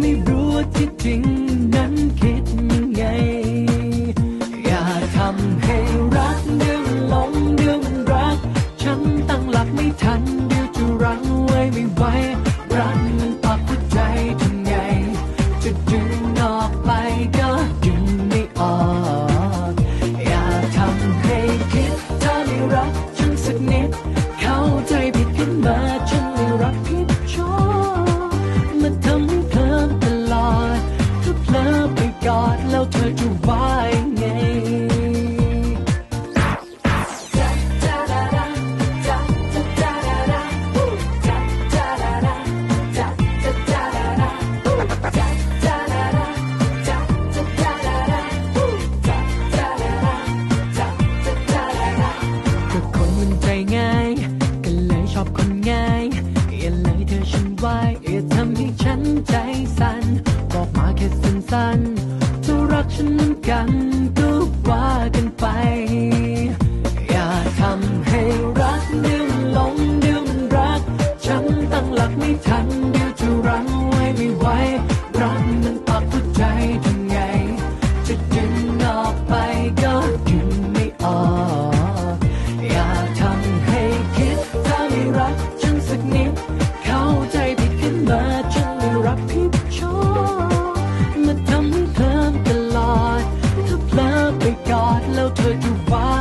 ไม่รู้ที่จริงนั้นคิด กันเธอรักฉันเหมือนกัน outro que.